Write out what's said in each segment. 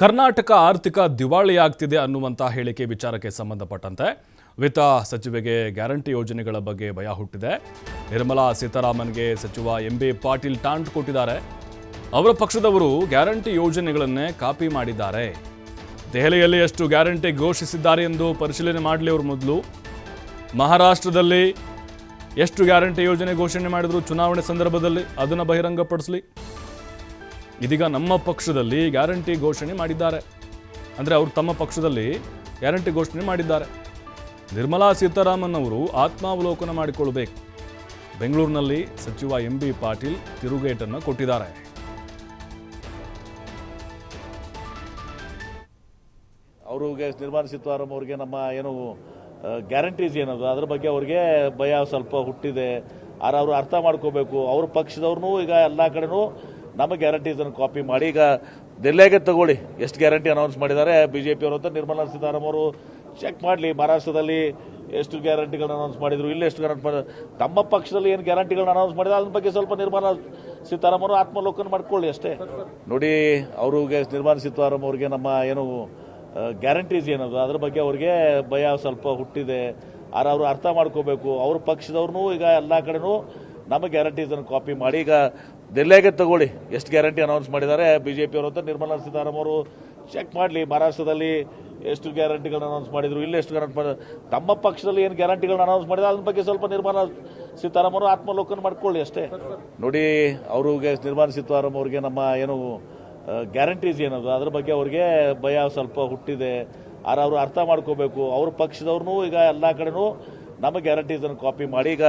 ಕರ್ನಾಟಕ ಆರ್ಥಿಕ ದಿವಾಳಿಯಾಗ್ತಿದೆ ಅನ್ನುವಂಥ ಹೇಳಿಕೆ ವಿಚಾರಕ್ಕೆ ಸಂಬಂಧಪಟ್ಟಂತೆ ವಿತ್ತ ಸಚಿವೆಗೆ ಗ್ಯಾರಂಟಿ ಯೋಜನೆಗಳ ಬಗ್ಗೆ ಭಯ ಹುಟ್ಟಿದೆ. ನಿರ್ಮಲಾ ಸೀತಾರಾಮನ್ಗೆ ಸಚಿವ ಎಂ ಬಿ ಪಾಟೀಲ್ ಟಾಂಟ್ ಕೊಟ್ಟಿದ್ದಾರೆ. ಅವರ ಪಕ್ಷದವರು ಗ್ಯಾರಂಟಿ ಯೋಜನೆಗಳನ್ನೇ ಕಾಪಿ ಮಾಡಿದ್ದಾರೆ. ದೆಹಲಿಯಲ್ಲಿ ಎಷ್ಟು ಗ್ಯಾರಂಟಿ ಘೋಷಿಸಿದ್ದಾರೆ ಎಂದು ಪರಿಶೀಲನೆ ಮಾಡಲಿ ಅವರು ಮೊದಲು. ಮಹಾರಾಷ್ಟ್ರದಲ್ಲಿ ಎಷ್ಟು ಗ್ಯಾರಂಟಿ ಯೋಜನೆ ಘೋಷಣೆ ಮಾಡಿದ್ರು ಚುನಾವಣೆ ಸಂದರ್ಭದಲ್ಲಿ ಅದನ್ನು ಬಹಿರಂಗಪಡಿಸಲಿ. ಇದೀಗ ನಮ್ಮ ಪಕ್ಷದಲ್ಲಿ ಗ್ಯಾರಂಟಿ ಘೋಷಣೆ ಮಾಡಿದ್ದಾರೆ. ಅಂದರೆ ಅವರು ತಮ್ಮ ಪಕ್ಷದಲ್ಲಿ ಗ್ಯಾರಂಟಿ ಘೋಷಣೆ ಮಾಡಿದ್ದಾರೆ. ನಿರ್ಮಲಾ ಸೀತಾರಾಮನ್ ಅವರು ಆತ್ಮಾವಲೋಕನ ಮಾಡಿಕೊಳ್ಬೇಕು ಬೆಂಗಳೂರಿನಲ್ಲಿ ಸಚಿವ ಎಂ ಬಿ ಪಾಟೀಲ್ ತಿರುಗೇಟನ್ನು ಕೊಟ್ಟಿದ್ದಾರೆ. ಅವ್ರಿಗೆ ನಿರ್ಮಲಾ ಸೀತಾರಾಮ್ ಅವ್ರಿಗೆ ನಮ್ಮ ಏನು ಗ್ಯಾರಂಟೀಸ್ ಏನದು? ಅದ್ರ ಬಗ್ಗೆ ಅವ್ರಿಗೆ ಭಯ ಸ್ವಲ್ಪ ಹುಟ್ಟಿದೆ. ಆದ್ರೆ ಅವರು ಅರ್ಥ ಮಾಡ್ಕೋಬೇಕು. ಅವ್ರ ಪಕ್ಷದವ್ರನ್ನೂ ಈಗ ಎಲ್ಲ ಕಡೆನೂ ನಮ್ಮ ಗ್ಯಾರಂಟೀಸನ್ನು ಕಾಪಿ ಮಾಡಿ, ಈಗ ದೆಲ್ಲಿಯಾಗೆ ತಗೊಳ್ಳಿ. ಎಷ್ಟು ಗ್ಯಾರಂಟಿ ಅನೌನ್ಸ್ ಮಾಡಿದ್ದಾರೆ? ಬಿ ಜೆ ಅವರು ಅಂತ ನಿರ್ಮಲಾ ಸೀತಾರಾಮ್ ಅವರು ಚೆಕ್ ಮಾಡಲಿ. ಮಹಾರಾಷ್ಟ್ರದಲ್ಲಿ ಎಷ್ಟು ಗ್ಯಾರಂಟಿಗಳನ್ನ ಅನೌನ್ಸ್ ಮಾಡಿದ್ರು, ಇಲ್ಲಿ ಎಷ್ಟು ಗ್ಯಾರಂಟಿ ಮಾಡಿದ್ರು ತಮ್ಮ ಪಕ್ಷದಲ್ಲಿ ಏನು ಗ್ಯಾರಂಟಿಗಳನ್ನ ಅನೌನ್ಸ್ ಮಾಡಿದ್ರು ಅದ್ರ ಬಗ್ಗೆ ಸ್ವಲ್ಪ ನಿರ್ಮಲಾ ಸೀತಾರಾಮ್ ಅವರು ಆತ್ಮಲೋಕನ ಮಾಡ್ಕೊಳ್ಳಿ ಅಷ್ಟೇ. ನೋಡಿ, ಅವ್ರಿಗೆ, ನಿರ್ಮಲಾ ಸೀತಾರಾಮ್ ಅವ್ರಿಗೆ ನಮ್ಮ ಏನು ಗ್ಯಾರಂಟೀಸ್ ಏನದು? ಅದ್ರ ಬಗ್ಗೆ ಅವ್ರಿಗೆ ಭಯ ಸ್ವಲ್ಪ ಹುಟ್ಟಿದೆ. ಆದ್ರೆ ಅವರು ಅರ್ಥ ಮಾಡ್ಕೋಬೇಕು. ಅವ್ರ ಪಕ್ಷದವ್ರನ್ನೂ ಈಗ ಎಲ್ಲ ಕಡೆನೂ ನಮ್ಮ ಗ್ಯಾರಂಟೀಸನ್ನು ಕಾಪಿ ಮಾಡಿ, ಈಗ ದೆಲ್ಲಿಯಾಗೆ ತಗೊಳ್ಳಿ. ಎಷ್ಟು ಗ್ಯಾರಂಟಿ ಅನೌನ್ಸ್ ಮಾಡಿದ್ದಾರೆ? ಬಿ ಜೆ ಅವರು ಅಂತ ನಿರ್ಮಲಾ ಅವರು ಚೆಕ್ ಮಾಡಲಿ. ಮಹಾರಾಷ್ಟ್ರದಲ್ಲಿ ಎಷ್ಟು ಗ್ಯಾರಂಟಿಗಳನ್ನ ಅನೌನ್ಸ್ ಮಾಡಿದ್ರು, ಇಲ್ಲಿ ಎಷ್ಟು ಗ್ಯಾರಂಟಿ ಮಾಡಿದ್ರು ತಮ್ಮ ಪಕ್ಷದಲ್ಲಿ ಏನು ಗ್ಯಾರಂಟಿಗಳನ್ನ ಅನೌನ್ಸ್ ಮಾಡಿದ್ರು ಅದ್ರ ಬಗ್ಗೆ ಸ್ವಲ್ಪ ನಿರ್ಮಲಾ ಅವರು ಆತ್ಮಲೋಕನ ಮಾಡ್ಕೊಳ್ಳಿ ಅಷ್ಟೇ. ನೋಡಿ, ಅವ್ರಿಗೆ ನಿರ್ಮಲಾ ಸೀತಾರಾಮ್ ಅವ್ರಿಗೆ ನಮ್ಮ ಏನು ಗ್ಯಾರಂಟೀಸ್ ಏನದು? ಅದ್ರ ಬಗ್ಗೆ ಅವ್ರಿಗೆ ಭಯ ಸ್ವಲ್ಪ ಹುಟ್ಟಿದೆ. ಆದ್ರೆ ಅವರು ಅರ್ಥ ಮಾಡ್ಕೋಬೇಕು. ಅವ್ರ ಪಕ್ಷದವ್ರನ್ನೂ ಈಗ ಎಲ್ಲ ಕಡೆನೂ ನಮ್ಮ ಗ್ಯಾರಂಟೀಸನ್ನು ಕಾಪಿ ಮಾಡಿ, ಈಗ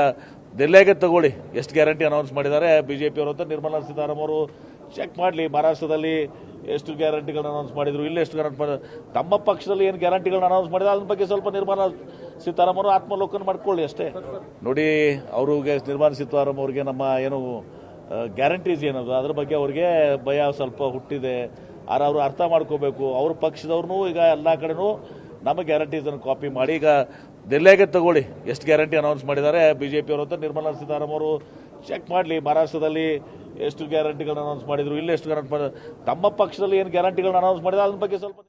ದೆಲ್ಲಿಯಾಗೆ ತಗೊಳ್ಳಿ. ಎಷ್ಟು ಗ್ಯಾರಂಟಿ ಅನೌನ್ಸ್ ಮಾಡಿದ್ದಾರೆ? ಬಿ ಜೆ ಅವರು ಅಂತ ನಿರ್ಮಲಾ ಸೀತಾರಾಮ್ ಅವರು ಚೆಕ್ ಮಾಡಲಿ. ಮಹಾರಾಷ್ಟ್ರದಲ್ಲಿ ಎಷ್ಟು ಗ್ಯಾರಂಟಿಗಳನ್ನ ಅನೌನ್ಸ್ ಮಾಡಿದ್ರು, ಇಲ್ಲಿ ಎಷ್ಟು ಗ್ಯಾರಂಟಿ ಮಾಡಿದ್ರು. ತಮ್ಮ ಪಕ್ಷದಲ್ಲಿ ಏನು ಗ್ಯಾರಂಟಿಗಳನ್ನ ಅನೌನ್ಸ್ ಮಾಡಿದ್ರು ಅದ್ರ ಬಗ್ಗೆ ಸ್ವಲ್ಪ ನಿರ್ಮಲಾ ಸೀತಾರಾಮ್ ಅವರು ಆತ್ಮಲೋಕನ ಮಾಡ್ಕೊಳ್ಳಿ ಅಷ್ಟೇ. ನೋಡಿ, ಅವ್ರಿಗೆ, ನಿರ್ಮಲಾ ಸೀತಾರಾಮ್ ಅವ್ರಿಗೆ ನಮ್ಮ ಏನು ಗ್ಯಾರಂಟೀಸ್ ಏನದು? ಅದ್ರ ಬಗ್ಗೆ ಅವ್ರಿಗೆ ಭಯ ಸ್ವಲ್ಪ ಹುಟ್ಟಿದೆ. ಆದ್ರೆ ಅವರು ಅರ್ಥ ಮಾಡ್ಕೋಬೇಕು. ಅವ್ರ ಪಕ್ಷದವ್ರನ್ನೂ ಈಗ ಎಲ್ಲ ಕಡೆನೂ ನಮ್ಮ ಗ್ಯಾರಂಟೀಸನ್ನು ಕಾಪಿ ಮಾಡಿ, ಈಗ ದಿಲ್ಲೆಗೆ ತಗೊಳ್ಳಿ. ಎಷ್ಟು ಗ್ಯಾರಂಟಿ ಅನೌನ್ಸ್ ಮಾಡಿದ್ದಾರೆ? ಬಿ ಜೆ ಅವರು ಅಂತ ನಿರ್ಮಲಾ ಸೀತಾರಾಮ್ ಅವರು ಚೆಕ್ ಮಾಡಲಿ. ಮಹಾರಾಷ್ಟ್ರದಲ್ಲಿ ಎಷ್ಟು ಗ್ಯಾರಂಟಿಗಳನ್ನ ಅನೌನ್ಸ್ ಮಾಡಿದ್ರು? ಇಲ್ಲಿ ಎಷ್ಟು ಗ್ಯಾರಂಟಿ ತಮ್ಮ ಪಕ್ಷದಲ್ಲಿ ಏನು ಗ್ಯಾರಂಟಿಗಳನ್ನ ಅನೌನ್ಸ್ ಮಾಡಿದ್ರೆ? ಅದ್ರ ಬಗ್ಗೆ ಸ್ವಲ್ಪ